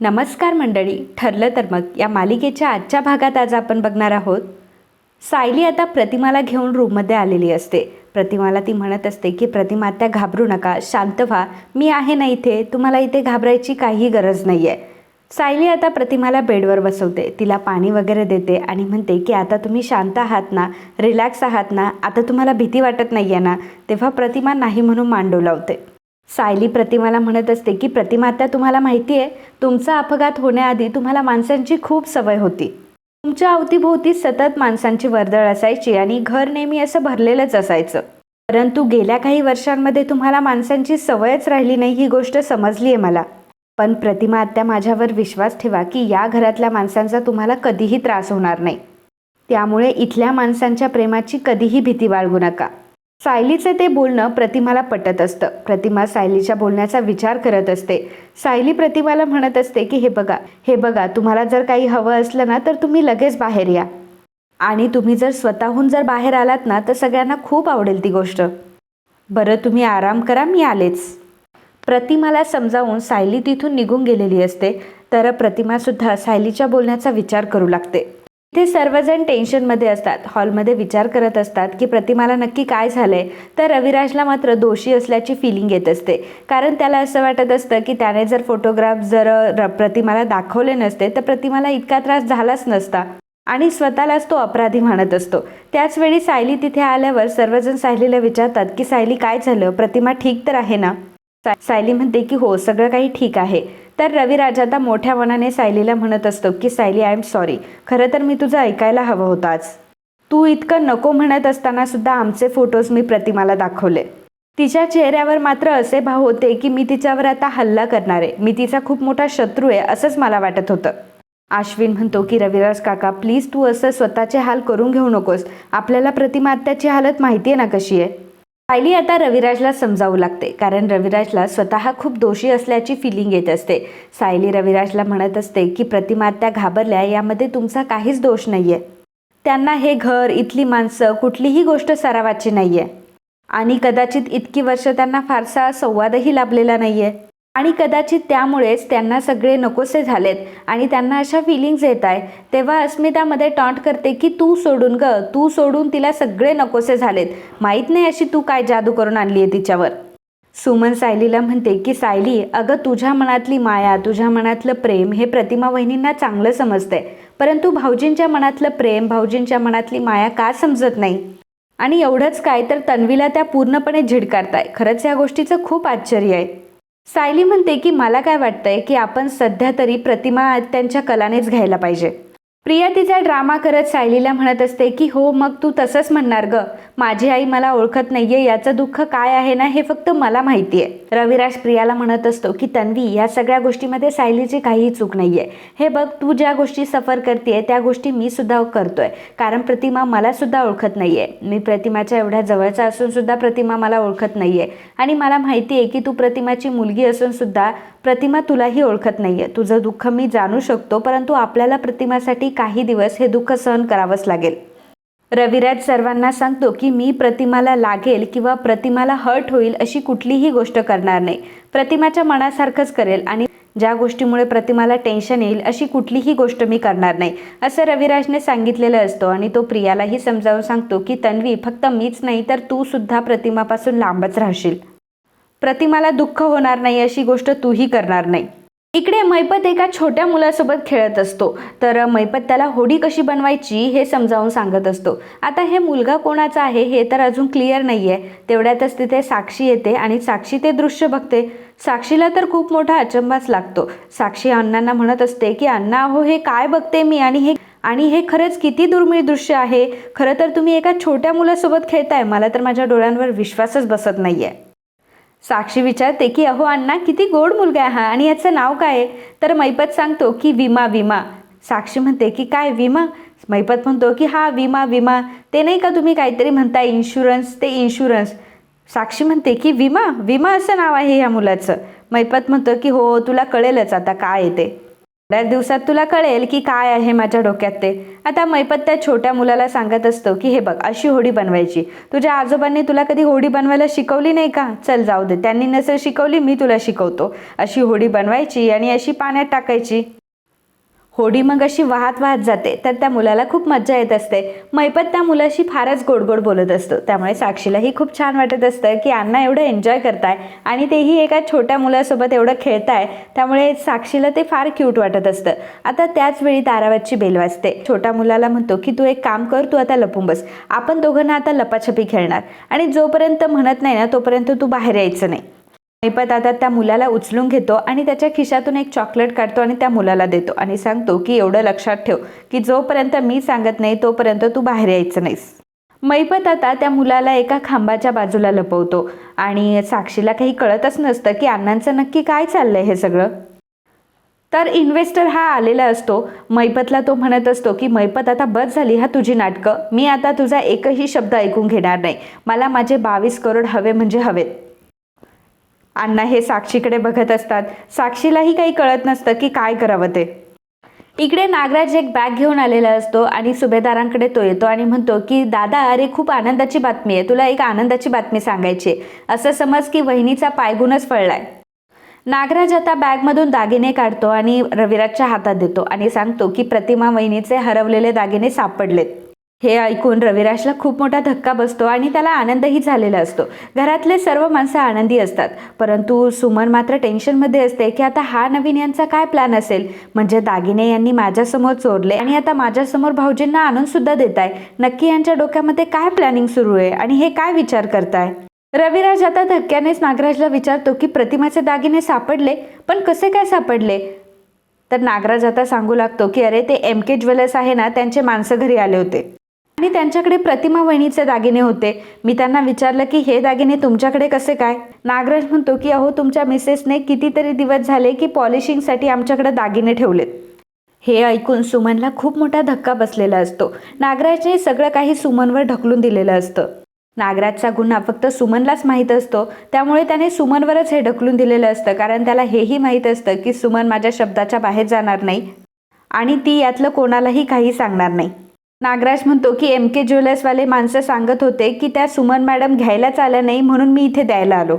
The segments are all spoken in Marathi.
नमस्कार मंडळी ठरलं तर मग या मालिकेच्या आजच्या भागात आज आपण बघणार आहोत. सायली आता प्रतिमाला घेऊन रूममध्ये आलेली असते. प्रतिमाला ती म्हणत असते की प्रतिमा त्या घाबरू नका. शांत व्हा. मी आहे ना इथे. तुम्हाला इथे घाबरायची काही गरज नाही आहे सायली आता प्रतिमाला बेडवर बसवते. तिला पाणी वगैरे देते आणि म्हणते की आता तुम्ही शांत आहात ना? रिलॅक्स आहात ना? आता तुम्हाला भीती वाटत नाही आहे ना? तेव्हा प्रतिमा नाही म्हणून मांडू लावते. सायली प्रतिमाला म्हणत असते की प्रतिमा आता तुम्हाला माहिती आहे तुमचा अपघात होण्याआधी तुम्हाला माणसांची खूप सवय होती. तुमच्या अवतीभोवती सतत माणसांची वर्दळ असायची आणि घर नेहमी असं भरलेलंच असायचं. परंतु गेल्या काही वर्षांमध्ये तुम्हाला माणसांची सवयच राहिली नाही ही गोष्ट समजली आहे मला. पण प्रतिमा आत्या माझ्यावर विश्वास ठेवा की या घरातल्या माणसांचा तुम्हाला कधीही त्रास होणार नाही. त्यामुळे इथल्या माणसांच्या प्रेमाची कधीही भीती बाळगू नका. सायलीचं ते बोलणं प्रतिमाला पटत असतं. प्रतिमा सायलीच्या बोलण्याचा विचार करत असते. सायली प्रतिमाला म्हणत असते की हे बघा हे बघा तुम्हाला जर काही हवं असलं ना तर तुम्ही लगेच बाहेर या. आणि तुम्ही जर स्वतःहून जर बाहेर आलात ना तर सगळ्यांना खूप आवडेल ती गोष्ट. बरं तुम्ही आराम करा मी आलेच. प्रतिमाला समजावून सायली तिथून निघून गेलेली असते. तर प्रतिमासुद्धा सायलीच्या बोलण्याचा विचार करू लागते. ते सर्वजण टेन्शनमध्ये असतात. हॉलमध्ये विचार करत असतात की प्रतिमाला नक्की काय झालंय? तर रविराजला मात्र दोषी असल्याची फिलिंग येत असते. कारण त्याला असं वाटत असतं की त्याने जर फोटोग्राफ जर प्रतिमाला दाखवले नसते तर प्रतिमाला इतका त्रास झालाच नसता. आणि स्वतःलाच तो अपराधी म्हणत असतो. त्याचवेळी सायली तिथे आल्यावर सर्वजण सायलीला विचारतात की सायली काय झालं? प्रतिमा ठीक तर आहे ना? सायली म्हणते की हो सगळं काही ठीक आहे. तर रविराज आता मोठ्या मनाने सायलीला म्हणत असतो की सायली आय एम सॉरी खरं तर मी तुझं ऐकायला हवं होतं आज. तू इतकं नको म्हणत असताना सुद्धा आमचे फोटोज मी प्रतिमाला दाखवले. तिच्या चेहऱ्यावर मात्र असे भाव होते की मी तिच्यावर आता हल्ला करणार आहे. मी तिचा खूप मोठा शत्रू आहे असंच मला वाटत होतं. आश्विन म्हणतो की रविराज काका प्लीज तू असं स्वतःचे हाल करून घेऊ नकोस. आपल्याला प्रतिमा आत्याची हालत माहिती आहे ना कशी आहे? सायली आता रविराजला समजावू लागते कारण रविराजला स्वतः खूप दोषी असल्याची फिलिंग येत असते. सायली रविराजला म्हणत असते की प्रतिमा त्या घाबरल्या यामध्ये तुमचा काहीच दोष नाही आहे त्यांना हे घर इथली माणसं कुठलीही गोष्ट सरावाची नाही आहे आणि कदाचित इतकी वर्ष त्यांना फारसा संवादही लाभलेला नाही आहे आणि कदाचित त्यामुळेच त्यांना सगळे नकोसे झालेत आणि त्यांना अशा फिलिंग्स येत आहे तेव्हा अस्मितामध्ये टॉन्ट करते की तू सोडून ग तू सोडून तिला सगळे नकोसे झालेत. माहीत नाही अशी तू काय जादू करून आणली आहे तिच्यावर. सुमन सायलीला म्हणते की सायली अगं तुझ्या मनातली माया तुझ्या मनातलं प्रेम हे प्रतिमा वहिनींना चांगलं समजतंय. परंतु भाऊजींच्या मनातलं प्रेम भाऊजींच्या मनातली माया का समजत नाही? आणि एवढंच काय तर तन्वीला त्या पूर्णपणे झिडकारताय. खरंच या गोष्टीचं खूप आश्चर्य आहे. सायली म्हणते की मला काय वाटतंय की आपण सध्या तरी प्रतिमा त्यांच्या कलानेच घ्यायला पाहिजे. प्रिया तिचा ड्रामा करत सायलीला म्हणत असते की हो मग तू तसंच म्हणणार ग. माझी आई मला ओळखत नाहीये याचं दुःख काय आहे ना हे फक्त मला माहिती आहे रविराज प्रियाला म्हणत असतो की तन्वी या सगळ्या गोष्टीमध्ये सायलीची काहीही चूक नाहीये. हे बघ तू ज्या गोष्टी सफर करते त्या गोष्टी मी सुद्धा करतोय. कारण प्रतिमा मला सुद्धा ओळखत नाहीये. मी प्रतिमाच्या एवढ्या जवळचा असून सुद्धा प्रतिमा मला ओळखत नाहीये. आणि मला माहिती आहे की तू प्रतिमाची मुलगी असून सुद्धा प्रतिमा तुलाही ओळखत नाहीये. तुझं दुःख मी जाणू शकतो परंतु आपल्याला प्रतिमासाठी काही दिवस हे दुःख सहन करावंच लागेल. रविराज सर्वांना सांगतो की मी प्रतिमाला लागेल किंवा प्रतिमाला हर्ट होईल अशी कुठलीही गोष्ट करणार नाही. प्रतिमाच्या मनासारखंच करेल आणि ज्या गोष्टीमुळे प्रतिमाला टेन्शन येईल अशी कुठलीही गोष्ट मी करणार नाही. असं रविराजने सांगितलेलं असतो आणि तो प्रियालाही समजावून सांगतो की तन्वी फक्त मीच नाही तर तू सुद्धा प्रतिमापासून लांबच राहशील. प्रतिमाला दुःख होणार नाही अशी गोष्ट तूही करणार नाही. इकडे मैपत एका छोट्या मुलासोबत खेळत असतो. तर मैपत त्याला होडी कशी बनवायची हे समजावून सांगत असतो. आता हे मुलगा कोणाचा आहे हे तर अजून क्लिअर नाही आहे तेवढ्यातच तिथे साक्षी येते आणि साक्षी ते दृश्य बघते. साक्षीला तर खूप मोठा अचंबाच लागतो. साक्षी अण्णांना म्हणत असते की अण्णा अहो हे काय बघते मी? आणि हे आणि हे खरंच किती दुर्मिळ दृश्य आहे? खरं तर तुम्ही एका छोट्या मुलासोबत खेळताय. मला तर माझ्या डोळ्यांवर विश्वासच बसत नाही आहे साक्षी विचारते की अहो अण्णा किती गोड मुलगा आहे हा आणि याचं नाव काय आहे? तर मैपत सांगतो की विमा विमा. साक्षी म्हणते की काय विमा? मैपत म्हणतो की हा विमा विमा. ते नाही का तुम्ही काहीतरी म्हणताय इन्शुरन्स ते इन्शुरन्स साक्षी म्हणते की विमा विमा असं नाव आहे ह्या मुलाचं. मैपत म्हणतो की हो तुला कळेलच आता काय आहे ते. बऱ्याच दिवसात तुला कळेल की काय आहे माझ्या डोक्यात ते. आता मैपत त्या छोट्या मुलाला सांगत असतो की हे बघ अशी होडी बनवायची. तुझ्या आजोबांनी तुला कधी होडी बनवायला शिकवली नाही का? चल जाऊ दे. त्यांनी नसेल शिकवली मी तुला शिकवतो. अशी होडी बनवायची आणि अशी पाण्यात टाकायची. होडी मग अशी वाहत वाहत जाते तर त्या मुलाला खूप मज्जा येत असते. मैपत त्या मुलाशी फारच गोड गोड बोलत असतो. त्यामुळे साक्षीलाही खूप छान वाटत असतं की अण्णा एवढं एन्जॉय करताय आणि तेही एका छोट्या मुलासोबत एवढं खेळताय. त्यामुळे साक्षीला ते फार क्यूट वाटत असतं. आता त्याच वेळी तारावतची बेल वाजते. छोट्या मुलाला म्हणतो की तू एक काम कर तू आता लपून बस. आपण दोघांना आता लपाछपी खेळणार. आणि जोपर्यंत म्हणत नाही ना तोपर्यंत तू बाहेर यायचं नाही. मैपत आता त्या मुलाला उचलून घेतो आणि त्याच्या खिशातून एक चॉकलेट काढतो आणि त्या मुलाला देतो. आणि सांगतो की एवढं लक्षात ठेव की जोपर्यंत मी सांगत नाही तोपर्यंत तू बाहेर यायचं नाहीस. मैपत आता त्या मुलाला एका खांबाच्या बाजूला लपवतो आणि साक्षीला काही कळतच नसतं की अण्णांचं नक्की काय चाललंय हे सगळं. तर इन्व्हेस्टर हा आलेला असतो. मैपतला तो म्हणत असतो की मैपत आता बस झाली हा तुझी नाटकं. मी आता तुझा एकही शब्द ऐकून घेणार नाही. मला माझे बावीस करोड हवे म्हणजे हवेत. अण्णा हे साक्षीकडे बघत असतात. साक्षीलाही काही कळत नसतं की काय करावं ते. इकडे नागराज एक बॅग घेऊन आलेला असतो आणि सुभेदारांकडे तो येतो आणि म्हणतो की दादा अरे खूप आनंदाची बातमी आहे. तुला एक आनंदाची बातमी सांगायची आहे. असं समज की वहिनीचा पायगुणच फळलाय. नागराज आता बॅगमधून दागिने काढतो आणि रविराजच्या हातात देतो आणि सांगतो की प्रतिमा वहिनीचे हरवलेले दागिने सापडलेत. हे ऐकून रविराजला खूप मोठा धक्का बसतो आणि त्याला आनंदही झालेला असतो. घरातले सर्व माणसं आनंदी असतात. परंतु सुमन मात्र टेन्शनमध्ये असते की आता हा नवीन यांचा काय प्लॅन असेल? म्हणजे दागिने यांनी माझ्यासमोर चोरले आणि आता माझ्यासमोर भाऊजींना आणून सुद्धा देत आहे नक्की यांच्या डोक्यामध्ये काय प्लॅनिंग सुरू आहे आणि हे काय विचार करताय? रविराज आता धक्क्यानेच नागराजला विचारतो की प्रतिमाचे दागिने सापडले? पण कसे काय सापडले? तर नागराज आता सांगू लागतो की अरे ते एम के ज्वेलर्स आहे ना त्यांचे माणसं घरी आले होते. आणि त्यांच्याकडे प्रतिमा वहिनीचे दागिने होते. मी त्यांना विचारलं की हे दागिने तुमच्याकडे कसे काय? नागराज म्हणतो की अहो तुमच्या मिसेसने कितीतरी दिवस झाले की पॉलिशिंगसाठी आमच्याकडे दागिने ठेवलेत. हे ऐकून सुमनला खूप मोठा धक्का बसलेला असतो. नागराजने सगळं काही सुमनवर ढकलून दिलेलं असतं. नागराजचा गुन्हा फक्त सुमनलाच माहीत असतो. त्यामुळे त्याने सुमनवरच हे ढकलून दिलेलं असतं. कारण त्याला हेही माहीत असतं की सुमन माझ्या शब्दाच्या बाहेर जाणार नाही आणि ती यातलं कोणालाही काही सांगणार नाही. नागराज म्हणतो की एम के ज्वेलर्सवाले माणसं सांगत होते की त्या सुमन मॅडम घ्यायलाच आल्या नाही म्हणून मी इथे द्यायला आलो.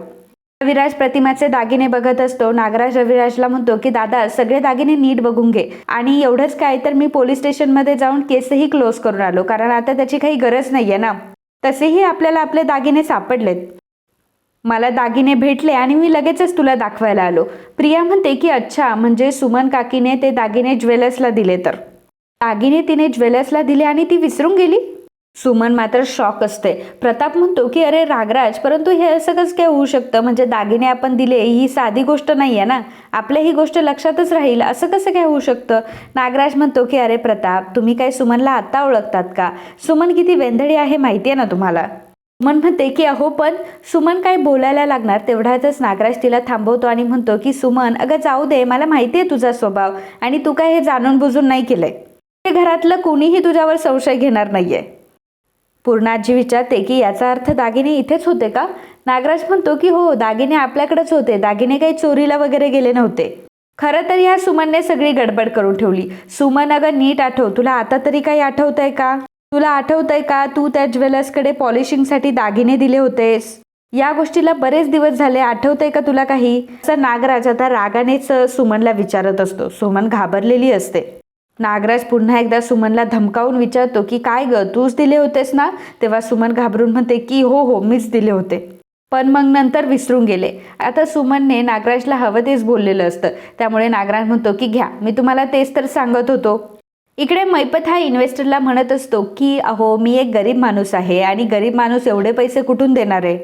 रविराज प्रतिमाचे दागिने बघत असतो. नागराज रविराजला म्हणतो की दादा सगळे दागिने नीट बघून घे आणि एवढंच काय तर मी पोलीस स्टेशनमध्ये जाऊन केसही क्लोज करून आलो. कारण आता त्याची काही गरज नाही आहे ना. तसेही आपल्याला आपले दागिने सापडलेत. मला दागिने भेटले आणि मी लगेचच तुला दाखवायला आलो. प्रिया म्हणते की अच्छा म्हणजे सुमन काकीने ते दागिने ज्वेलर्सला दिले तर. दागिने तिने ज्वेलर्सला दिले आणि ती विसरून गेली? सुमन मात्र शॉक असते. प्रताप म्हणतो की अरे रागराज परंतु हे असं कसं काय होऊ शकतं? म्हणजे दागिने आपण दिले ही साधी गोष्ट नाही आहे ना? आपल्या ही गोष्ट लक्षातच राहील. असं कसं काय होऊ शकतं? नागराज म्हणतो की अरे प्रताप तुम्ही काय सुमनला आत्ता ओळखतात का? सुमन किती वेंधळी आहे माहिती आहे ना तुम्हाला? मन म्हणते की अहो पण सुमन काय बोलायला लागणार? तेवढ्यातच नागराज तिला थांबवतो आणि म्हणतो की सुमन अगं जाऊ दे मला माहिती आहे तुझा स्वभाव आणि तू काय हे जाणून बुजून नाही केलंय. हे घरातलं कोणीही तुझ्यावर संशय घेणार नाहीये. पूर्णाजी विचारते की याचा अर्थ दागिने इथेच होते का? नागराज म्हणतो की हो दागिने आपल्याकडेच होते. दागिने काही चोरीला वगैरे गेले नव्हते. खरं तर या सुमनने सगळी गडबड करून ठेवली. सुमन अगं नीट आठव. तुला आता तरी काही आठवतंय का? तुला आठवतंय का तू त्या ज्वेलर्सकडे पॉलिशिंगसाठी दागिने दिले होतेस? या गोष्टीला बरेच दिवस झाले. आठवतंय का तुला काही? असं नागराज आता रागानेच सुमनला विचारत असतो. सुमन घाबरलेली असते. नागराज पुन्हा एकदा सुमनला धमकावून विचारतो की काय ग तूच दिले होतेस ना? तेव्हा सुमन घाबरून म्हणते की हो हो मीच दिले होते. पण मग नंतर विसरून गेले. आता सुमनने नागराजला हवं तेच बोललेलं असतं. त्यामुळे नागराज म्हणतो की घ्या मी तुम्हाला तेच तर सांगत होतो. इकडे मैपत हा इन्व्हेस्टरला म्हणत असतो की अहो मी एक गरीब माणूस आहे आणि गरीब माणूस एवढे पैसे कुठून देणार आहे?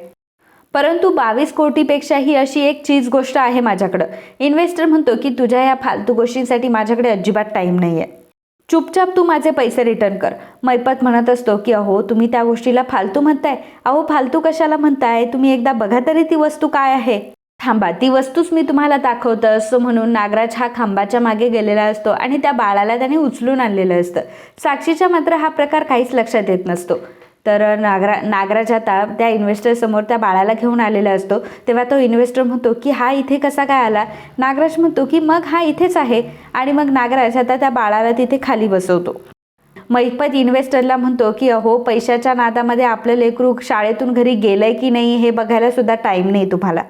परंतु बावीस कोटीपेक्षाही अशी एक चीज गोष्ट आहे माझ्याकडं. इन्व्हेस्टर म्हणतो की तुझ्या या फालतू गोष्टींसाठी माझ्याकडे अजिबात टाईम नाही आहे चुपचाप तू माझे पैसे रिटर्न कर. मैपत म्हणत असतो की अहो तुम्ही त्या गोष्टीला फालतू म्हणताय. अहो फालतू कशाला म्हणताय? तुम्ही एकदा बघा तरी ती वस्तू काय आहे. थांबा ती वस्तूच मी तुम्हाला दाखवतं असतो म्हणून नागराज हा खांबाच्या मागे गेलेला असतो आणि त्या बाळाला त्याने उचलून आणलेलं असतं. साक्षीच्या मात्र हा प्रकार काहीच लक्षात येत नसतो. तर नागरा नागराज आता त्या इन्व्हेस्टरसमोर त्या बाळाला घेऊन आलेला असतो. तेव्हा तो इन्व्हेस्टर म्हणतो की हा इथे कसा काय आला? नागराज म्हणतो की मग हा इथेच आहे. आणि मग नागराज आता त्या बाळाला तिथे खाली बसवतो. मैपत इन्व्हेस्टरला म्हणतो की अहो पैशाच्या नादामध्ये आपलं लेकरू शाळेतून घरी गेलंय की नाही हे बघायला सुद्धा टाईम नाही तुम्हाला.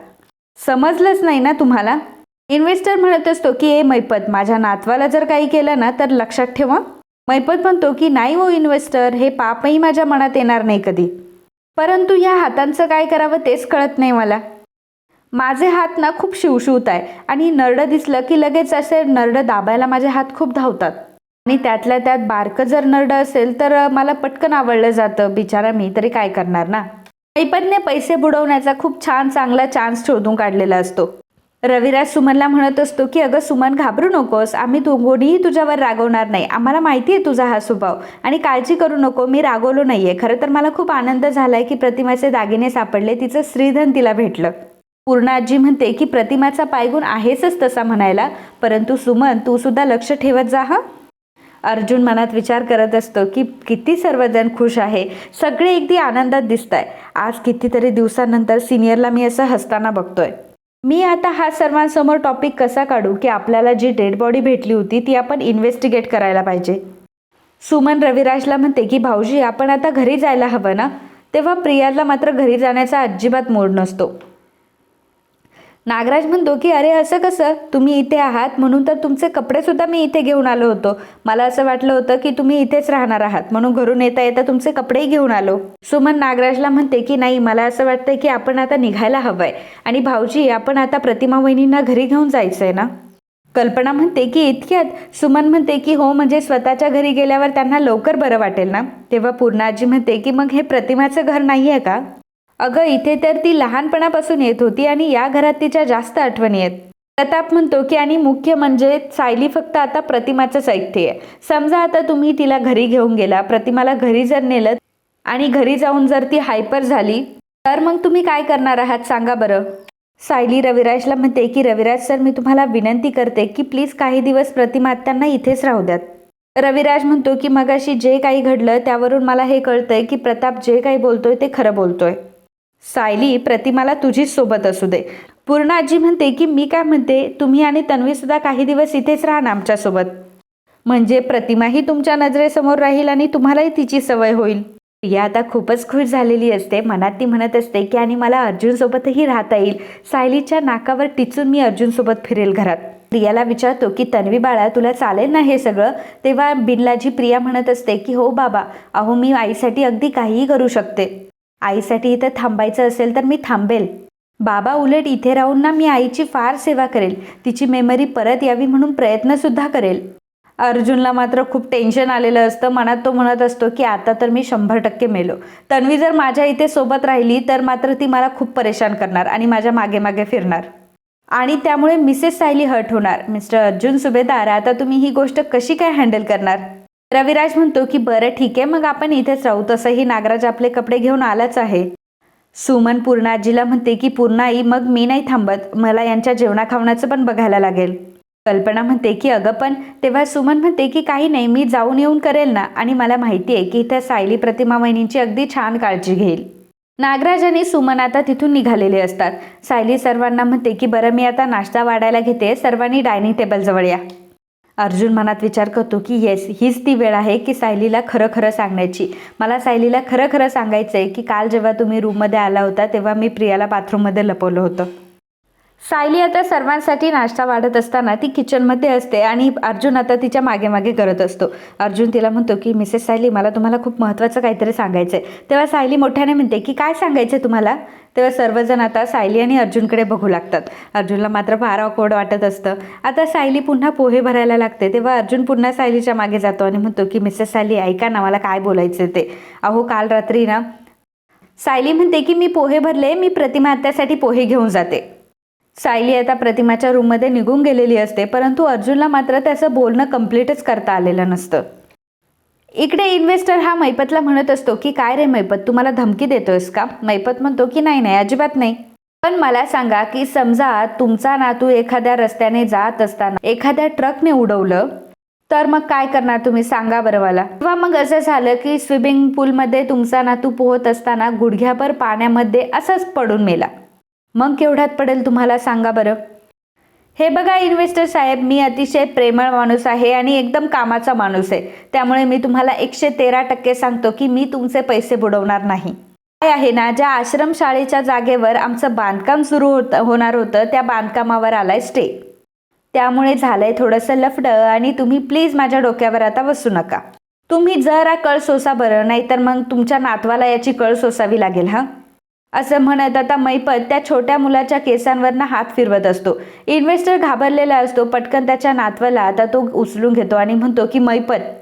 समजलंच नाही ना तुम्हाला? इन्व्हेस्टर म्हणत असतो की ए मैपत माझ्या नातवाला जर काही केलं ना तर लक्षात ठेवा. मैपत म्हणतो की नाही हो इन्व्हेस्टर हे पापही माझ्या मनात येणार नाही कधी. परंतु ह्या हातांचं काय करावं तेच कळत नाही मला. माझे हात ना खूप शिवशिवत आहे आणि नरडं दिसलं की लगेच असे नरडं दाबायला माझे हात खूप धावतात. आणि त्यातल्या त्यात बारकं जर नरडं असेल तर मला पटकन आवडलं जातं. बिचारा मी तरी काय करणार ना? ऐपतने पैसे बुडवण्याचा खूप छान चांगला चान्स शोधून काढलेला असतो. रविराज सुमनला म्हणत असतो की अगं सुमन घाबरू नकोस. आम्ही तू कोणीही तुझ्यावर रागवणार नाही. आम्हाला माहिती आहे तुझा हा स्वभाव आणि काळजी करू नको. मी रागवलो नाही आहे खरं तर मला खूप आनंद झाला आहे की प्रतिमाचे दागिने सापडले. तिचं श्रीधन तिला भेटलं. पूर्णाजी म्हणते की प्रतिमाचा पायगुण आहेसच तसा म्हणायला. परंतु सुमन तू सुद्धा लक्ष ठेवत जा हा? अर्जुन मनात विचार करत असतो की किती सर्वजण खुश आहे. सगळे अगदी आनंदात दिसत आहे आज कितीतरी दिवसानंतर सिनियरला मी असं हसताना बघतोय. मी आता हा सर्वांसमोर टॉपिक कसा काढू की आपल्याला जी डेड बॉडी भेटली होती ती आपण इन्व्हेस्टिगेट करायला पाहिजे. सुमन रविराजला म्हणते की भाऊजी आपण आता घरी जायला हवं ना? तेव्हा प्रियाला मात्र घरी जाण्याचा अजिबात मूड नसतो. नागराज म्हणतो की अरे असं कसं? तुम्ही इथे आहात म्हणून तर तुमचे कपडे सुद्धा मी इथे घेऊन आलो होतो. मला असं वाटलं होतं की तुम्ही इथेच राहणार आहात म्हणून घरून येता येता तुमचे कपडेही घेऊन आलो. सुमन नागराजला म्हणते की नाही मला असं वाटतंय की आपण आता निघायला हवंय. आणि भाऊजी आपण आता प्रतिमा वहिनींना घरी घेऊन जायचंय ना? कल्पना म्हणते की इतक्यात. सुमन म्हणते की हो म्हणजे स्वतःच्या घरी गेल्यावर त्यांना लवकर बरं वाटेल ना? तेव्हा पूर्णाजी म्हणते की मग हे प्रतिमाचं घर नाही आहे का? अगं इथे तर ती लहानपणापासून येत होती आणि या घरात तिच्या जास्त आठवणी आहेत. प्रताप म्हणतो की आणि मुख्य म्हणजे सायली फक्त आता प्रतिमाचंच ऐकते समजा आता तुम्ही तिला घरी घेऊन गेला प्रतिमाला घरी जर नेलं आणि घरी जाऊन जर ती हायपर झाली तर मग तुम्ही काय करणार आहात सांगा बरं. सायली रविराजला म्हणते की रविराज सर मी तुम्हाला विनंती करते की प्लीज काही दिवस प्रतिमा आत्यांना इथेच राहू द्यात. रविराज म्हणतो की मगाशी जे काही घडलं त्यावरून मला हे कळतंय की प्रताप जे काही बोलतोय ते खरं बोलतोय. सायली प्रतिमाला तुझीच सोबत असू दे. पूर्ण आजी म्हणते की मी काय म्हणते? तुम्ही आणि तन्वीसुद्धा काही दिवस इथेच राहा ना आमच्यासोबत. म्हणजे प्रतिमाही तुमच्या नजरेसमोर राहील आणि तुम्हालाही तिची सवय होईल. प्रिया आता खूपच खुश झालेली असते. मनात ती म्हणत असते की आणि मला अर्जुनसोबतही राहता येईल. सायलीच्या नाकावर टिचून मी अर्जुनसोबत फिरेल घरात. प्रियाला विचारतो की तन्वी बाळा तुला चालेल ना हे सगळं? तेव्हा बिनलाजी प्रिया म्हणत असते की हो बाबा अहो मी आईसाठी अगदी काहीही करू शकते. आईसाठी इथं थांबायचं असेल तर मी थांबेल. बाबा उलट इथे राहून ना मी आईची फार सेवा करेल. तिची मेमरी परत यावी म्हणून प्रयत्नसुद्धा करेल. अर्जुनला मात्र खूप टेन्शन आलेलं असतं. मनात तो म्हणत असतो की आता तर मी शंभर टक्के मेलो. तन्वी जर माझ्या इथे सोबत राहिली तर मात्र ती मला खूप परेशान करणार आणि माझ्या मागे मागे फिरणार. आणि त्यामुळे मिसेस सायली हर्ट होणार. मिस्टर अर्जुन सुभेदार आता तुम्ही ही गोष्ट कशी काय हँडल करणार? रविराज म्हणतो की बरं ठीक आहे मग आपण इथेच राहू. तसंही नागराज आपले कपडे घेऊन आलाच आहे. सुमन पूर्णाजीला म्हणते की पूर्णाई मग मी नाही थांबत. मला यांच्या जेवणा खावण्याचं पण बघायला लागेल. कल्पना म्हणते की अगं पण तेव्हा सुमन म्हणते की काही नाही मी जाऊन येऊन करेल ना. आणि मला माहिती आहे की इथे सायली प्रतिमा वहिनींची अगदी छान काळजी घेईल. नागराज आणि सुमन आता तिथून निघालेले असतात. सायली सर्वांना म्हणते की बरं मी आता नाश्ता वाढायला घेते. सर्वांनी डायनिंग टेबलजवळ या. अर्जुन मनात विचार करतो की येस हीच ती वेळ आहे की सायलीला खरं खरं सांगण्याची. मला सायलीला खरं खरं सांगायचं आहे की काल जेव्हा तुम्ही रूममध्ये आला होता तेव्हा मी प्रियाला बाथरूममध्ये लपवलं होतं. सायली आता सर्वांसाठी नाश्ता वाढत असताना ती किचनमध्ये असते आणि अर्जुन आता तिच्यामागे मागे करत असतो. अर्जुन तिला म्हणतो की मिसेस सायली मला तुम्हाला खूप महत्त्वाचं काहीतरी सांगायचं आहे तेव्हा सायली मोठ्याने म्हणते की काय सांगायचं आहे तुम्हाला? तेव्हा सर्वजण आता सायली आणि अर्जुनकडे बघू लागतात. अर्जुनला मात्र फार अकोड वाटत असतं. आता सायली पुन्हा पोहे भरायला लागते. तेव्हा अर्जुन पुन्हा सायलीच्या मागे जातो आणि म्हणतो की मिसेस सायली ऐका ना मला काय बोलायचं ते. अहो काल रात्री ना सायली म्हणते की मी पोहे भरले मी प्रतिमा आत्यासाठी पोहे घेऊन जाते. सायली आता प्रतिमाच्या रूममध्ये निघून गेलेली असते परंतु अर्जुनला मात्र त्याचं बोलणं कम्प्लीटच करता आलेलं नसतं. इकडे इन्व्हेस्टर हा मैपतला म्हणत असतो की काय रे मैपत तू मला धमकी देतोयस का? मैपत म्हणतो की नाही नाही अजिबात नाही. पण मला सांगा की समजा तुमचा नातू एखाद्या रस्त्याने जात असताना एखाद्या ट्रकने उडवलं तर मग काय करणार तुम्ही? सांगा बरं मला. किंवा मग असं झालं की स्विमिंग पूलमध्ये तुमचा नातू पोहत असताना गुडघ्याभर पाण्यामध्ये असंच पडून मेला. मग केवढ्यात पडेल तुम्हाला सांगा बरं? हे बघा इन्व्हेस्टर साहेब मी अतिशय प्रेमळ माणूस आहे आणि एकदम कामाचा माणूस आहे. त्यामुळे मी तुम्हाला एकशे तेरा टक्के सांगतो की मी तुमचे पैसे बुडवणार नाही. काय आहे ना ज्या आश्रमशाळेच्या जागेवर आमचं बांधकाम सुरू होत होणार होतं त्या बांधकामावर आलाय स्टे त्यामुळे झालंय थोडंसं लफडं आणि तुम्ही प्लीज माझ्या डोक्यावर आता बसू नका. तुम्ही जरा कळ सोसा बरं नाहीतर मग तुमच्या नातवाला याची कळ सोसावी लागेल हां? असं म्हणत आता मैपत त्या छोट्या मुलाच्या केसांवरनं हात फिरवत असतो. इन्व्हेस्टर घाबरलेला असतो. पटकन त्याच्या नातवाला आता तो उचलून घेतो आणि म्हणतो की मैपत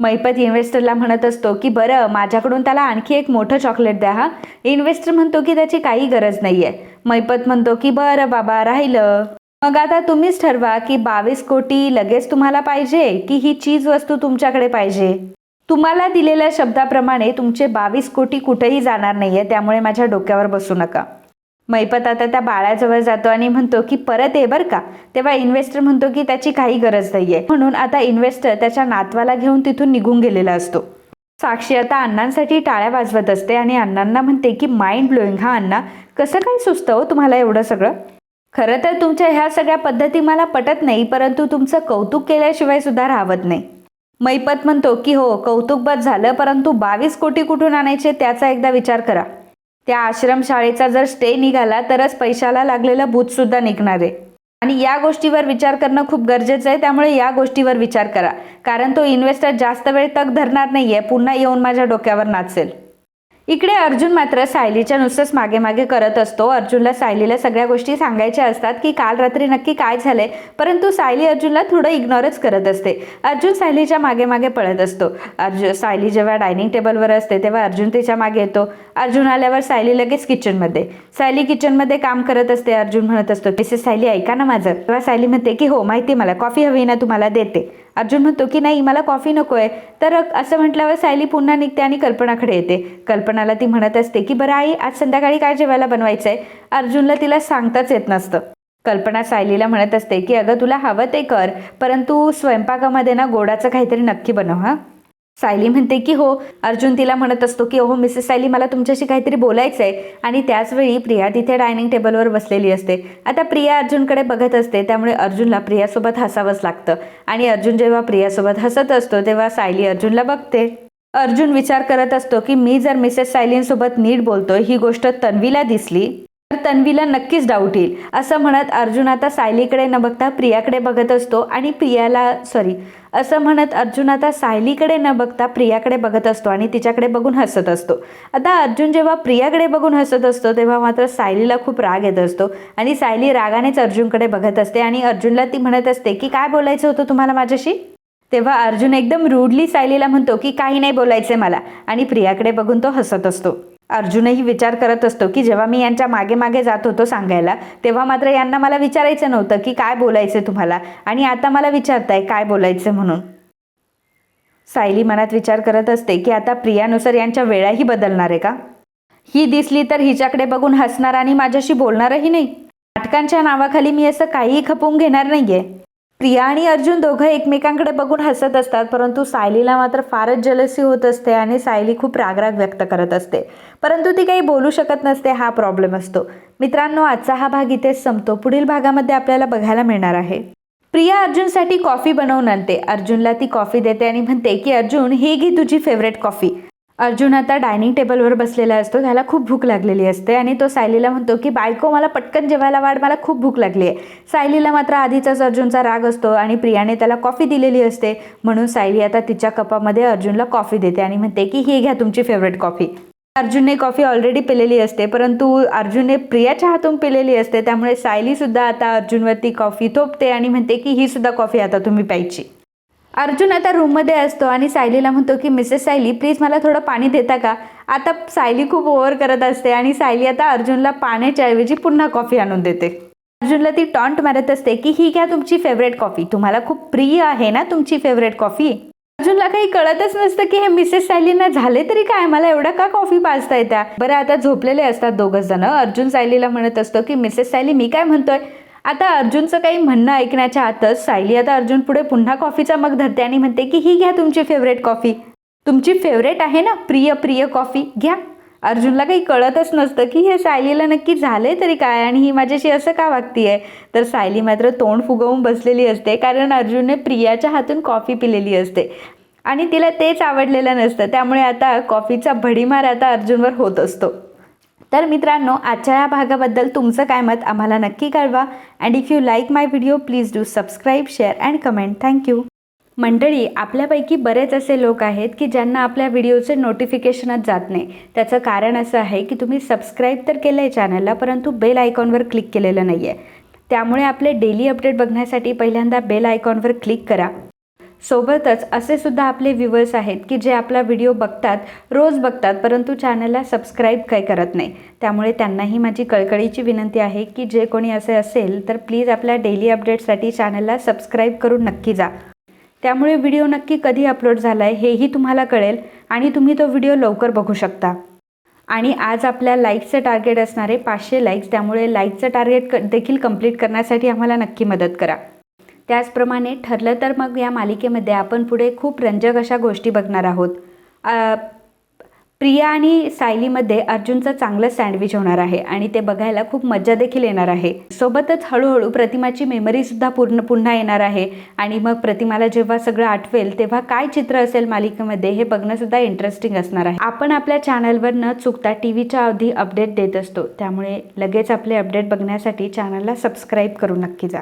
मैपत इन्व्हेस्टरला म्हणत असतो की बरं माझ्याकडून त्याला आणखी एक मोठं चॉकलेट द्या हा. इन्व्हेस्टर म्हणतो की त्याची काही गरज नाही आहे मैपत म्हणतो की बरं बाबा राहिलं. मग आता तुम्हीच ठरवा की बावीस कोटी लगेच तुम्हाला पाहिजे की ही चीज वस्तू तुमच्याकडे पाहिजे? तुम्हाला दिलेल्या शब्दाप्रमाणे तुमचे बावीस कोटी कुठेही जाणार नाहीये त्यामुळे माझ्या डोक्यावर बसू नका. मैपत आता त्या बाळाजवळ जातो आणि म्हणतो की परत ये बरं का? तेव्हा इन्व्हेस्टर म्हणतो की त्याची काही गरज नाहीये. म्हणून आता इन्व्हेस्टर त्याच्या नातवाला घेऊन तिथून निघून गेलेला असतो. साक्षी आता अण्णांसाठी टाळ्या वाजवत असते आणि अण्णांना म्हणते की माइंड ब्लोईंग हा अण्णा? कसं काय सुचतं हो तुम्हाला एवढं सगळं? खरं तर तुमच्या ह्या सगळ्या पद्धती मला पटत नाही परंतु तुमचं कौतुक केल्याशिवाय सुद्धा राहत नाही. मैपत म्हणतो की हो कौतुक झालं परंतु बावीस कोटी कुठून आणायचे त्याचा एकदा विचार करा. त्या आश्रमशाळेचा जर स्टे निघाला तरच पैशाला लागलेलं भूतसुद्धा निघणार आहे. आणि या गोष्टीवर विचार करणं खूप गरजेचं आहे त्यामुळे या गोष्टीवर विचार करा. कारण तो इन्व्हेस्टर जास्त वेळ तक धरणार नाहीये पुन्हा येऊन माझ्या डोक्यावर नाचेल. इकडे अर्जुन मात्र सायलीच्या नुसतंच मागे मागे करत असतो. अर्जुनला सायलीला सगळ्या गोष्टी सांगायच्या असतात की काल रात्री नक्की काय झालंय? परंतु सायली अर्जुनला थोडं इग्नोरच करत असते. अर्जुन सायलीच्या मागे मागे पळत असतो. अर्जुन सायली जेव्हा डायनिंग टेबलवर असते तेव्हा अर्जुन तिच्यामागे येतो. अर्जुन आल्यावर सायली लगेच किचनमध्ये. सायली किचनमध्ये काम करत असते अर्जुन म्हणत असतो मिसेस सायली ऐका ना माझं. तेव्हा सायली म्हणते की हो माहिती मला कॉफी हवी ना तुम्हाला देते. अर्जुन म्हणतो की नाही मला कॉफी नको आहे तर असं म्हटल्यावर सायली पुन्हा निघते आणि कल्पनाकडे येते. कल्पनाला ती म्हणत असते की बरं आई आज संध्याकाळी काय जेवायला बनवायचं आहे अर्जुनला तिला सांगताच येत नसतं. कल्पना सायलीला म्हणत असते की अगं तुला हवं ते कर परंतु स्वयंपाकामध्ये ना गोडाचं काहीतरी नक्की बनव हां. सायली म्हणते की हो अर्जुन तिला म्हणत असतो की हो मिसेस सायली मला तुमच्याशी काहीतरी बोलायचं आहे आणि त्याचवेळी प्रिया तिथे डायनिंग टेबलवर बसलेली असते. आता प्रिया अर्जुनकडे बघत असते त्यामुळे अर्जुनला प्रियासोबत हसावंच लागतं. आणि अर्जुन जेव्हा प्रियासोबत हसत असतो तेव्हा सायली अर्जुनला बघते. अर्जुन विचार करत असतो की मी जर मिसेस सायलींसोबत नीट बोलतोय ही गोष्ट तन्वीला दिसली तर तन्वीला नक्कीच डाऊट येईल. असं म्हणत अर्जुन आता सायलीकडे न बघता प्रियाकडे बघत असतो आणि प्रियाला सॉरी असं म्हणत अर्जुन आता सायलीकडे न बघता प्रियाकडे बघत असतो आणि तिच्याकडे बघून हसत असतो. आता अर्जुन जेव्हा प्रियाकडे बघून हसत असतो तेव्हा मात्र सायलीला खूप राग येत असतो आणि सायली रागानेच अर्जुनकडे बघत असते आणि अर्जुनला ती म्हणत असते की काय बोलायचं होतं तुम्हाला माझ्याशी? तेव्हा अर्जुन एकदम रूडली सायलीला म्हणतो की काही नाही बोलायचे मला. आणि प्रियाकडे बघून तो हसत असतो. अर्जुनही विचार करत असतो की जेव्हा मी यांच्या मागे मागे जात होतो सांगायला तेव्हा मात्र यांना मला विचारायचं नव्हतं की काय बोलायचं तुम्हाला? आणि आता मला विचारताय काय बोलायचं म्हणून? सायली मनात विचार करत असते की आता प्रियानुसार यांच्या वेळाही बदलणार आहे का? ही दिसली तर हिच्याकडे बघून हसणार आणि माझ्याशी बोलणारही नाही. नाटकांच्या नावाखाली मी असं काहीही खपवून घेणार नाहीये. प्रिया आणि अर्जुन दोघं एकमेकांकडे बघून हसत असतात परंतु सायलीला मात्र फारच जलसी होत असते आणि सायली खूप रागराग व्यक्त करत असते. परंतु ती काही बोलू शकत नसते हा प्रॉब्लेम असतो. मित्रांनो आजचा हा भाग इथेच संपतो. पुढील भागामध्ये आपल्याला बघायला मिळणार आहे. प्रिया अर्जुनसाठी कॉफी बनवून आणते. अर्जुनला ती कॉफी देते आणि म्हणते की अर्जुन ही घे तुझी फेवरेट कॉफी अर्जुन आता डायनिंग टेबलवर बसलेला असतो. त्याला खूप भूक लागलेली असते आणि तो सायलीला म्हणतो की बायको मला पटकन जेवायला वाढ मला खूप भूक लागली आहे सायलीला मात्र आधीचाच अर्जुनचा राग असतो आणि प्रियाने त्याला कॉफी दिलेली असते. म्हणून सायली आता तिच्या कपामध्ये अर्जुनला कॉफी देते आणि म्हणते की ही घ्या तुमची फेवरेट कॉफी. अर्जुनने कॉफी ऑलरेडी पिलेली असते परंतु अर्जुनने प्रियाच्या हातून पिलेली असते. त्यामुळे सायलीसुद्धा आता अर्जुनवरती कॉफी थोपते आणि म्हणते की ही सुद्धा कॉफी आता तुम्ही प्यायची. अर्जुन आता रूममध्ये असतो आणि सायलीला म्हणतो की मिसेस सायली प्लीज मला थोडं पाणी देता का? आता सायली खूप ओव्हर करत असते आणि सायली आता अर्जुनला पाण्याच्या ऐवजी पुन्हा कॉफी आणून देते. अर्जुनला ती टॉन्ट मारत असते की ही घ्या तुमची फेवरेट कॉफी तुम्हाला खूप प्रिय आहे ना तुमची फेवरेट कॉफी अर्जुनला काही कळतच नसतं की हे मिसेस सायलीना झाले तरी काय? मला एवढा का कॉफी पाजता येत्या बरं आता झोपलेले असतात दोघं जण. अर्जुन सायलीला म्हणत असतो की मिसेस सायली मी काय म्हणतोय? आता अर्जुनचं काही म्हणणं ऐकण्याच्या आतच सायली आता अर्जुन पुढे पुन्हा कॉफीचा मग धरते आणि म्हणते की ही घ्या तुमची फेवरेट कॉफी तुमची फेवरेट आहे ना प्रिय प्रिय कॉफी घ्या. अर्जुनला काही कळतच नसतं की हे सायलीला नक्की झाले तरी काय आणि ही माझ्याशी असं का वागतीये? तर सायली मात्र तोंड फुगवून बसलेली असते कारण अर्जुनने प्रियाच्या हातून कॉफी पिलेली असते. आणि तिला तेच आवडलेलं नसतं त्यामुळे आता कॉफीचा भडीमार आता अर्जुनवर होत असतो. तर मित्रांनो आजच्या या भागाबद्दल तुमचं काय मत आम्हाला नक्की कळवा. And if you like my video please do subscribe share and comment thank you मंडळी आपल्यापैकी बरेच असे लोक आहेत की ज्यांना आपल्या व्हिडिओचे नोटिफिकेशनच जात नाही. त्याचं कारण असं आहे की तुम्ही सबस्क्राईब तर केलं आहे चॅनलला परंतु बेल आयकॉनवर क्लिक केलेलं नाही आहे त्यामुळे आपले डेली अपडेट बघण्यासाठी पहिल्यांदा बेल आयकॉनवर क्लिक करा. सोबतच असे सुद्धा आपले व्ह्युअर्स आहेत की जे आपला व्हिडिओ बघतात रोज बघतात परंतु चॅनलला सबस्क्राईब काही करत नाही. त्यामुळे त्यांनाही माझी कळकळीची विनंती आहे की जे कोणी असे असेल तर प्लीज आपल्या डेली अपडेटसाठी चॅनलला सबस्क्राईब करून नक्की जा. त्यामुळे व्हिडिओ नक्की कधी अपलोड झाला आहे हेही तुम्हाला कळेल आणि तुम्ही तो व्हिडिओ लवकर बघू शकता. आणि आज आपल्या लाईकचं टार्गेट असणारे पाचशे लाईक्स त्यामुळे लाईकचं टार्गेट क देखील कंप्लीट करण्यासाठी आम्हाला नक्की मदत करा. त्याचप्रमाणे ठरलं तर मग या मालिकेमध्ये आपण पुढे खूप रंजक अशा गोष्टी बघणार आहोत. प्रिया आणि सायलीमध्ये अर्जुनचं चांगलं सँडविच होणार आहे आणि ते बघायला खूप मज्जा देखील येणार आहे. सोबतच हळूहळू प्रतिमाची मेमरीसुद्धा पूर्ण पुन्हा येणार आहे आणि मग प्रतिमाला जेव्हा सगळं आठवेल तेव्हा काय चित्र असेल मालिकेमध्ये हे बघणंसुद्धा इंटरेस्टिंग असणार आहे. आपण आपल्या चॅनलवर न चुकता टी व्हीच्या अवधी अपडेट देत असतो त्यामुळे लगेच आपले अपडेट बघण्यासाठी चॅनलला सबस्क्राईब करू नक्की जा.